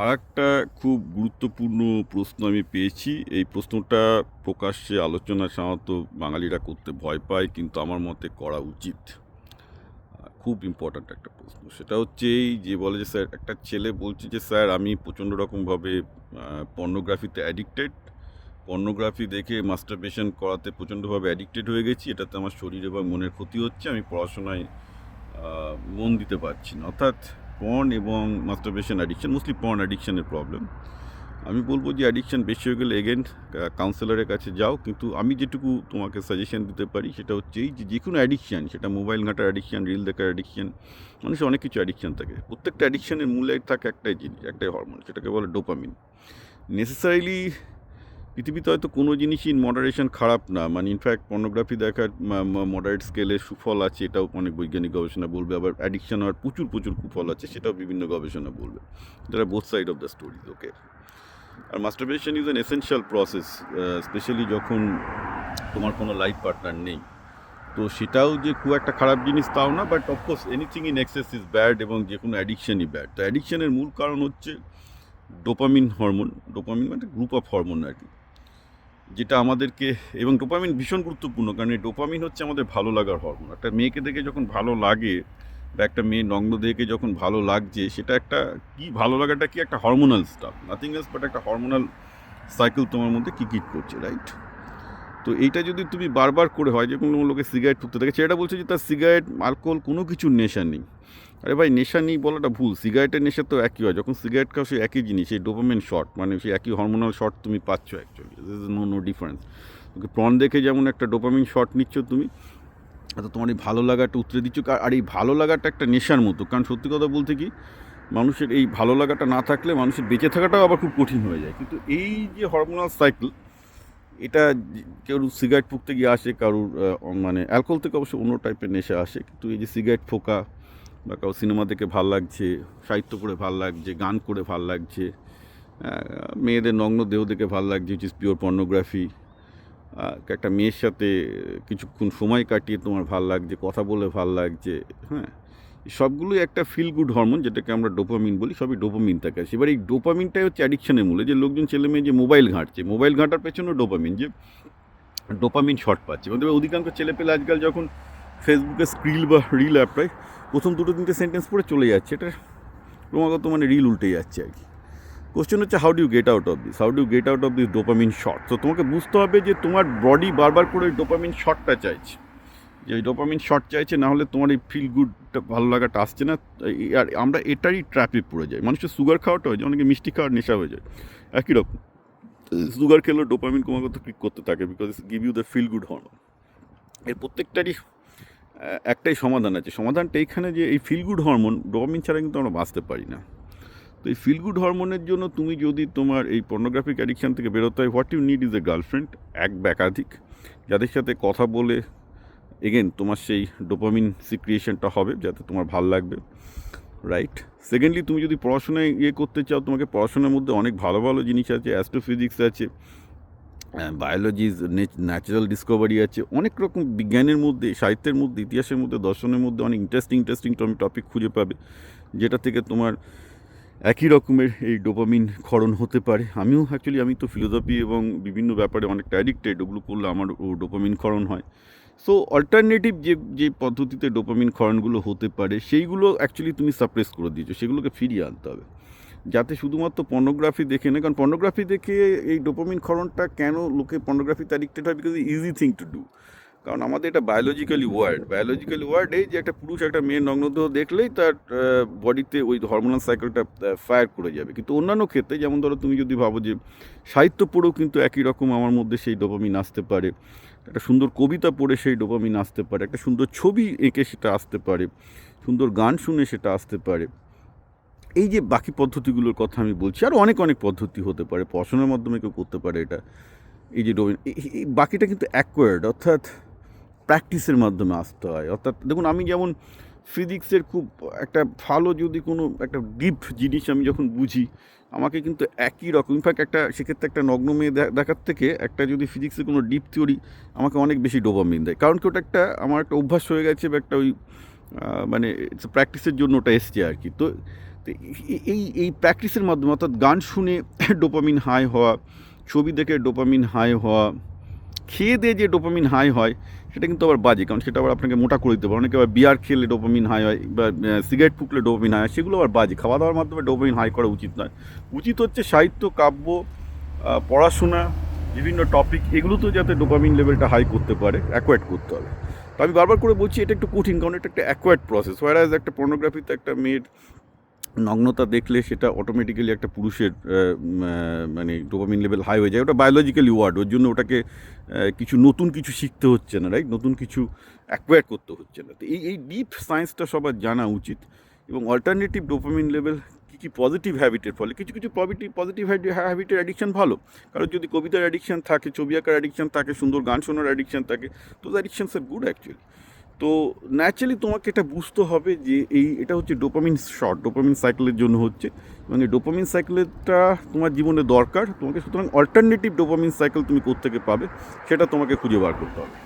আর একটা খুব গুরুত্বপূর্ণ প্রশ্ন আমি পেয়েছি। এই প্রশ্নটা প্রকাশ্যে আলোচনা সাধারণত বাঙালিরা করতে ভয় পায়, কিন্তু আমার মতে করা উচিত। খুব ইম্পর্ট্যান্ট একটা প্রশ্ন। সেটা হচ্ছে এই যে বলে যে, স্যার, একটা ছেলে বলছে যে, স্যার, আমি প্রচণ্ড রকমভাবে পর্নোগ্রাফিতে অ্যাডিক্টেড পর্নোগ্রাফি দেখে মাস্টারবেশন করাতে প্রচণ্ডভাবে অ্যাডিক্টেড হয়ে গেছি। এটাতে আমার শরীর এবং মনের ক্ষতি হচ্ছে। আমি পড়াশোনায় মন দিতে পারছি না। অর্থাৎ পর্ন এবং মাস্টারবেশন অ্যাডিকশন মোস্টলি পর্ন অ্যাডিকশনের প্রবলেম আমি বলব যে অ্যাডিকশন বেশি হয়ে গেলে এগেন কাউন্সিলরের কাছে যাও। কিন্তু আমি যেটুকু তোমাকে সাজেশন দিতে পারি, সেটা হচ্ছে এই যে যে কোনো অ্যাডিকশান সেটা মোবাইল ঘাঁটার অ্যাডিকশান রিল দেখার অ্যাডিকশান মানুষের অনেক কিছু অ্যাডিকশান থাকে। প্রত্যেকটা অ্যাডিকশানের মূলে থাকে একটাই জিনিস, একটাই হরমোন সেটাকে বলে ডোপামিন নেসেসারিলি পৃথিবীতে হয়তো কোনো জিনিসই মডারেশন খারাপ না। মানে ইনফ্যাক্ট পর্নোগ্রাফি দেখার মডারেট স্কেলে সুফল আছে, এটাও অনেক বৈজ্ঞানিক গবেষণা বলবে। আবার অ্যাডিকশন হওয়ার প্রচুর প্রচুর কুফল আছে, সেটাও বিভিন্ন গবেষণা বলবে। যারা both side of the story okay R masturbation is an essential process specially যখন তোমার কোনো লাইফ পার্টনার নেই। তো সেটাও যে খুব একটা খারাপ জিনিস তাও না but of course anything in excess is bad এবং যে কোনো অ্যাডিকশানই ব্যাড তো অ্যাডিকশানের মূল কারণ হচ্ছে ডোপামিন হরমোন ডোপামিন মানে গ্রুপ অফ হরমোন আর কি। যেটা আমাদেরকে, এবং ডোপামিন ভীষণ গুরুত্বপূর্ণ, কারণ এই ডোপামিন হচ্ছে আমাদের ভালো লাগার হরমোন একটা মেয়েকে দেখে যখন ভালো লাগে, বা একটা মেয়ে নগ্ন দেখে যখন ভালো লাগছে, সেটা একটা কি ভালো লাগাটা কি একটা hormonal stuff nothing else but একটা হরমোনাল সাইকেল তোমার মধ্যে কি কিক করছে রাইট তো এইটা যদি তুমি বারবার করে হয়, যে কোনো লোকে সিগারেট ফুকতে থাকে সেটা বলছে যে তার সিগারেট অ্যালকোহল কোনো কিছুর নেশা নেই। আরে ভাই, নেশা নেই বলাটা ভুল। সিগারেটের নেশা তো একই হয়। যখন সিগারেট খাও, সেই একই জিনিস, সেই ডোপামিন শট মানে সেই একই হরমোনাল শট তুমি পাচ্ছ actually no no difference okay porn দেখে যেমন একটা ডোপামিন শট নিচ্ছ তুমি তো তোমার এই ভালো লাগাটা উতরে দিচ্ছ। আর এই ভালো লাগাটা একটা নেশার মতো। কারণ সত্যি কথা বলতে কি, মানুষের এই ভালো লাগাটা না থাকলে মানুষের বেঁচে থাকাটাও আবার খুব কঠিন হয়ে যায়। কিন্তু এই যে হরমোনাল সাইকেল এটা কেউ সিগারেট ফুকতে গিয়ে আসে, কারুর মানে অ্যালকোহল থেকে অবশ্য অন্য টাইপের নেশা আসে, কিন্তু এই যে সিগারেট ফোকা বা কারও সিনেমা দেখে ভালো লাগছে, সাহিত্য করে ভালো লাগছে, গান করে ভালো লাগছে মেয়েদের নগ্ন দেহ দেখে ভালো লাগছে উইচ ইজ পিওর পর্নোগ্রাফি একটা মেয়ের সাথে কিছুক্ষণ সময় কাটিয়ে তোমার ভালো লাগছে, কথা বলে ভালো লাগছে হ্যাঁ। সবগুলোই একটা ফিল গুড হরমোন যেটাকে আমরা ডোপামিন বলি, সবই ডোপামিন থাকে। আছে এবার এই ডোপামিনটাই হচ্ছে অ্যাডিকশনের মূলে, যে লোকজন, ছেলে মেয়ে যে মোবাইল ঘাঁটছে মোবাইল ঘাঁটার পেছনেও ডোপামিন যে ডোপামিন শর্ট পাচ্ছে। দেখবে অধিকাংশ ছেলে পেলে আজকাল যখন ফেসবুকে স্ক্রিল বা রিল অ্যাপটায় প্রথম দুটো তিনটে সেন্টেন্স পড়ে চলে যাচ্ছে। এটা ক্রমাগত মানে রিল উল্টে যাচ্ছে আর কি। কোশ্চেন হচ্ছে how do get out of this how do get out of this dopamine shot তো তোমাকে বুঝতে হবে যে তোমার বডি বারবার করে ডোপামিন শটটা চাইছে। যে ডোপামিন শর্ট চাইছে, না হলে তোমার এই ফিল গুডটা ভালো লাগাটা আসছে না। আর আমরা এটারই ট্র্যাপে পড়ে যাই। মানুষের সুগার খাওয়াটা হয় যে অনেকে মিষ্টি খাওয়ার নেশা হয়ে যায়। একই রকম। সুগার খেলেও ডোপামিন ক্রমাগত ক্লিক করতে থাকে because give you the feel good hormone এর প্রত্যেকটারই একটাই সমাধান আছে। সমাধানটা এইখানে যে এই ফিল গুড হরমোন ডোপামিন ছাড়া কিন্তু আমরা বাঁচতে পারি না। তো এই ফিল গুড হরমোনের জন্য তুমি যদি তোমার এই পর্নোগ্রাফিক অ্যাডিকশান থেকে বেরোতে হয় what you need is a girlfriend এক বা একাধিক। যাদের সাথে কথা বলে এগেন তোমার সেই ডোপামিন সিক্রিয়েশনটা হবে যাতে তোমার ভালো লাগবে রাইট সেকেন্ডলি তুমি যদি পড়াশোনায় ইয়ে করতে চাও, তোমাকে পড়াশোনার মধ্যে অনেক ভালো ভালো জিনিস আছে অ্যাস্ট্রোফিজিক্স আছে বায়োলজি ন্যাচারাল ডিসকভারি আছে, অনেক রকম বিজ্ঞানের মধ্যে, সাহিত্যের মধ্যে, ইতিহাসের মধ্যে, দর্শনের মধ্যে অনেক ইন্টারেস্টিং ইন্টারেস্টিং টপিক খুঁজে পাবে, যেটা থেকে তোমার একই রকমের এই ডোপামিন ক্ষরণ হতে পারে। আমিও অ্যাকচুয়ালি আমি তো ফিলোসফি এবং বিভিন্ন ব্যাপারে অনেকটা অ্যাডিক্টেড ওগুলো করলে আমার ও ডোপামিন ক্ষরণ হয়। সো অল্টারনেটিভ যে যে পদ্ধতিতে ডোপামিন ক্ষরণগুলো হতে পারে, সেইগুলো অ্যাকচুয়ালি তুমি সাপ্রেস করে দিয়েছ, সেগুলোকে ফিরিয়ে আনতে হবে। যাতে শুধুমাত্র পর্নোগ্রাফি দেখে না, কারণ পর্নোগ্রাফি দেখে এই ডোপামিন ক্ষরণটা কেন লোকে পর্নোগ্রাফিতে অ্যাডিক্টেড হয়? Because easy thing to do কারণ আমাদের এটা বায়োলজিক্যালি ওয়ার্ড বায়োলজিক্যালি ওয়ার্ড এই যে একটা পুরুষ একটা মেয়ের নগ্নদেহ দেখলেই তার বডিতে ওই হরমোনাল সাইকেলটা ফায়ার করে যাবে। কিন্তু অন্যান্য ক্ষেত্রে যেমন ধরো তুমি যদি ভাবো যে সাহিত্য পড়েও কিন্তু একই রকম আমার মধ্যে সেই ডোপামিন আসতে পারে। একটা সুন্দর কবিতা পড়ে সেই ডোপামিন আসতে পারে। একটা সুন্দর ছবি এঁকে সেটা আসতে পারে। সুন্দর গান শুনে সেটা আসতে পারে। এই যে বাকি পদ্ধতিগুলোর কথা আমি বলছি আরও অনেক অনেক পদ্ধতি হতে পারে। পড়াশোনার মাধ্যমে কেউ করতে পারে এটা। এই যে ডোমিন এই বাকিটা কিন্তু অ্যাকোয়ার্ড অর্থাৎ প্র্যাকটিসের মাধ্যমে আসতে হয়। অর্থাৎ দেখুন, আমি যেমন ফিজিক্সের খুব একটা ভালো যদি কোনো একটা ডিপ জিনিস আমি যখন বুঝি, আমাকে কিন্তু একই রকম ইনফ্যাক্ট একটা সেক্ষেত্রে একটা নগ্ন মেয়ে দেখার থেকে একটা যদি ফিজিক্সের কোনো ডিপ থিওরি, আমাকে অনেক বেশি ডোপামিন দেয়। কারণ কি ওটা একটা, আমার একটা অভ্যাস হয়ে গেছে বা একটা ওই মানে প্র্যাকটিসের জন্য ওটা এসছে আর কি। তো এই এই প্র্যাকটিসের মাধ্যমে, অর্থাৎ গান শুনে ডোপামিন হাই হওয়া, ছবি দেখে ডোপামিন হাই হওয়া খেয়ে দিয়ে যে ডোপামিন হাই হয়, সেটা কিন্তু আবার বাজে, কারণ সেটা আবার আপনাকে মোটা করে দিতে পারে। অনেকে আবার বিয়ার খেলে ডোপামিন হাই হয়, বা সিগারেট ফুকলে ডোপামিন হাই হয়, সেগুলো আবার বাজে। খাওয়া দাওয়ার মাধ্যমে ডোপামিন হাই করা উচিত নয়। উচিত হচ্ছে সাহিত্য, কাব্য পড়াশোনা, বিভিন্ন টপিক এগুলো তো যাতে ডোপামিন লেভেলটা হাই করতে পারে অ্যাকোয়ার্ড করতে হবে। তো আমি বারবার করে বলছি, এটা একটু কঠিন, কারণ এটা একটা অ্যাকোয়ার্ড প্রসেস ওয়ারাজ একটা পর্নোগ্রাফিতে একটা মেয়ের নগ্নতা দেখলে সেটা অটোমেটিক্যালি একটা পুরুষের মানে ডোপামিন লেভেল হাই হয়ে যায়। ওটা বায়োলজিক্যালি ওয়ার্ড ওর জন্য ওটাকে কিছু নতুন কিছু শিখতে হচ্ছে না রাইট নতুন কিছু অ্যাকোয়ার করতে হচ্ছে না। তো এই এই ডিপ সায়েন্সটা সবার জানা উচিত। এবং অল্টারনেটিভ ডোপামিন লেভেল কী কী পজিটিভ হ্যাবিটের ফলে, কিছু কিছু পজিটিভ পজিটিভ হ্যাবিটের অ্যাডিকশান ভালো। কারণ যদি কবিতার অ্যাডিকশান থাকে, ছবি আঁকার অ্যাডিকশান থাকে, সুন্দর গান শোনার অ্যাডিকশান থাকে তো অ্যাডিকশনস আর গুড অ্যাকচুয়ালি তো ন্যাচারালি তোমাকে এটা বুঝতে হবে যে এই, এটা হচ্ছে ডোপামিন শর্ট ডোপামিন সাইকেলের জন্য হচ্ছে। এবং এই ডোপামিন সাইকেলটা তোমার জীবনে দরকার। তোমাকে সুতরাং অল্টারনেটিভ ডোপামিন সাইকেল তুমি কোত্থেকে পাবে, সেটা তোমাকে খুঁজে বার করতে হবে।